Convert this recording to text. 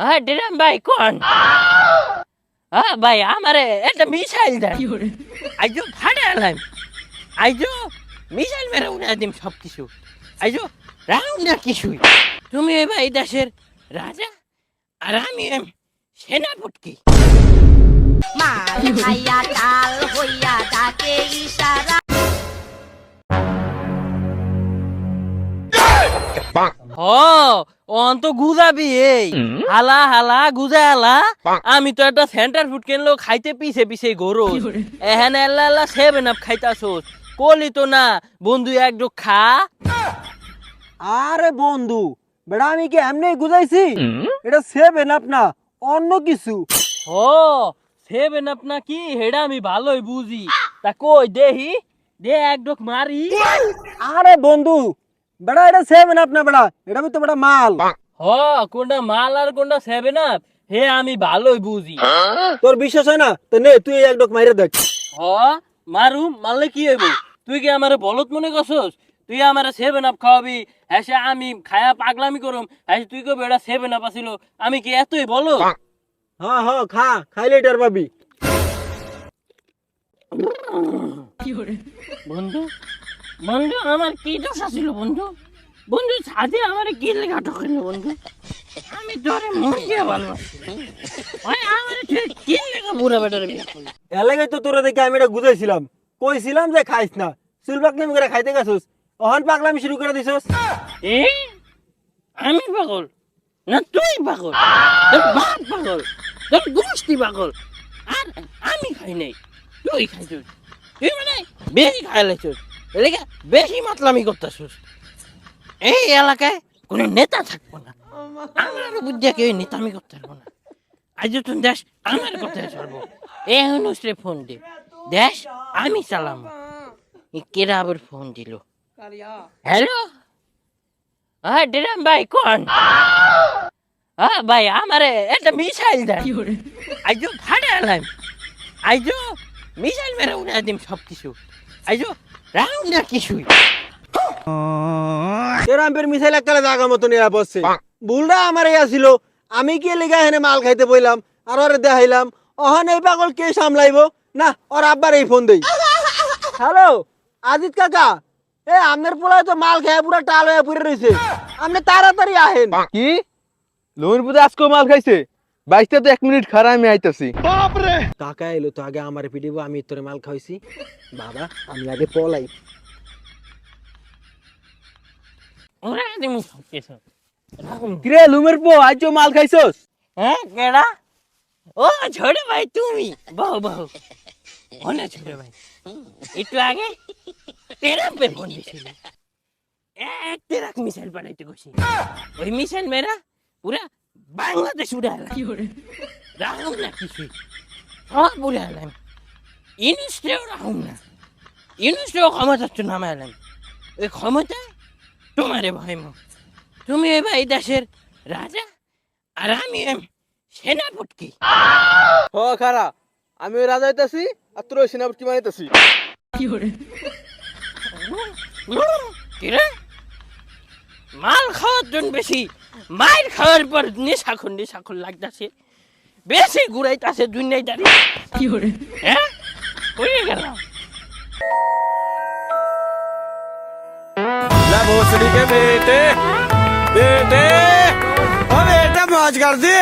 হ্যাঁ ডিরাম ভাই কোন? হ্যাঁ ভাই আমারে একটা মিসাইল দেন। আইজো ফাটে আলাম আইজো মিসাইল মেরে উড়ে দিম সব কিছু আইজো রাউন্ড না কিছুই। তুমি এবার এই দেশের রাজা আর আমি সেনাপতি। মাল খাইয়া তাল হইয়া ডাকে ইশারা ও অন্ত গুজাবি এই। হালা হালা গুজা হালা। আমি তো একটা সেন্টার ফুড কিনলো খাইতে পিছে পিছে গরু। এহেন এল্লা এল্লা সেভেন আপ খাইতাছোস। কলি তো না বন্ধু এক খা। আরে বন্ধু বেড়া আমি কি এমনি গুজাইছি? এটা সেভেন আপ না অন্য কিছু। ও সেভেন আপ না কি? হেডা আমি ভালোই বুঝি। তা কই দেহি? দে এক ডোক মারি। আরে বন্ধু বেড়া এটা সেভেন আপ না বেড়া এটা তো বেড়া মাল। হ কোনটা মাল আর কোনটা সেভেন আপ হে আমি ভালোই বুঝি। তোর বিশ্বাস হয় না? তো নে তুই এক ডোক মাইরে দেখ। হ মারু মারলে কি হইব? তুই কি আমার বলত মনে করছস? তুই আমার সেভেন আপ খাওয়াবি হ্যাঁ আমি খায়া পাগলামি করুম হ্যাঁ তুই কবে এটা সেভেন আপ আসিল আমি কি এতই বলো হ্যাঁ হ্যাঁ খা খাইলে এটার পাবি। বন্ধু বন্ধু আমার কি দোষ আছিল বন্ধু? বন্ধু ছাদে আমার কি লেখা ঠকাইল বন্ধু? আমি তোরে মন দিয়ে ভালোবাসি। আমার কি লেখা বুড়া বেটারে এলাকায় তো তোরা দেখে আমি এটা গুজাইছিলাম কইছিলাম যে খাইস না। চুল পাকলামি করে খাইতে গেছিস। অহন পাকলামি শুরু করে দিছস। এ আমি পাগল? না তুই পাগল? তোর বাপ পাগল? তোর গোষ্ঠী পাগল? আর আমি খাই নাই। তুই খাইছিস। তুই মানে বেশি খাই এলাকা বেশি মাতলামি করতেছিস এই এলাকায় কোনো নেতা থাকব না। আমার বুদ্ধিয়া কেউ নেতামি করতে পারব না। আজ তুই দেশ আমার কথায় চলবো এই অনুষ্ঠে ফোন দে। দেশ আমি চালাম। কেরা আবার ফোন দিল? হ্যালো? হ্যাঁ ডিরাম ভাই কোন? হ্যাঁ ভাই আমারে একটা মিসাইল দেন। আইজো ফাটে আলাম আইজো মিসাইল মেরে উড়ে দিম সব কিছু আইজো রাউন্ড না কিছুই। এরামের মিসাইল এককালে জাগা মতো নিয়ে বসছে। ভুলটা আমার ইয়া ছিল। আমি কি লেগা হেনে মাল খাইতে বইলাম আর ওরে দেখাইলাম অহন এই পাগল কে সামলাইবো? না ওর আব্বার এই ফোন দেই। হ্যালো আজিত কাকা এ আমনের পোলায় তো মাল খেয়ে পুরা টাল হয়ে পড়ে রয়েছে আপনি তাড়াতাড়ি আহেন। কি? লোন বুঝে আজকে মাল খাইছে? বাইশটা তো এক মিনিট খারাপ আমি আইতাছি। কাকা এলো তো আগে আমার পিটিব আমি তোরে মাল খাইছি বাবা আমি আগে পলাই। কিরে লুমের পো আজ মাল খাইছস? হ্যাঁ কেডা? ও ছোট ভাই তুমি। বহু বহু অনেক ছোট ভাই। একটু আগে তেরাম পে ফোন দিছিল এক তেরাক মিসাইল পাঠাইতে গেছি ওই মিসাইল মেরা পুরা বাংলাদেশ উড়ে রাহুল না কিছু। সব উড়ে ক্ষমতা তো নামে আলাম ওই ক্ষমতা তোমারে ভয় মো। তুমি এবার এই দেশের রাজা আর আমি সেনাপতি। হ খারা আমি ওই রাজা হইতাছি আর তোর ওই মানিতাছি কিরে মাল খাওয়ার জন্য বেশি মাইর খাওয়ার পর নেশাখন নেশাখন লাগতাছে বেশি ঘুরাইতাছে দুনিয়ায় দাঁড়িয়ে হ্যাঁ হয়ে গেলাম भोसड़ी के बेटे बेटे ओ बेटा मौज कर दी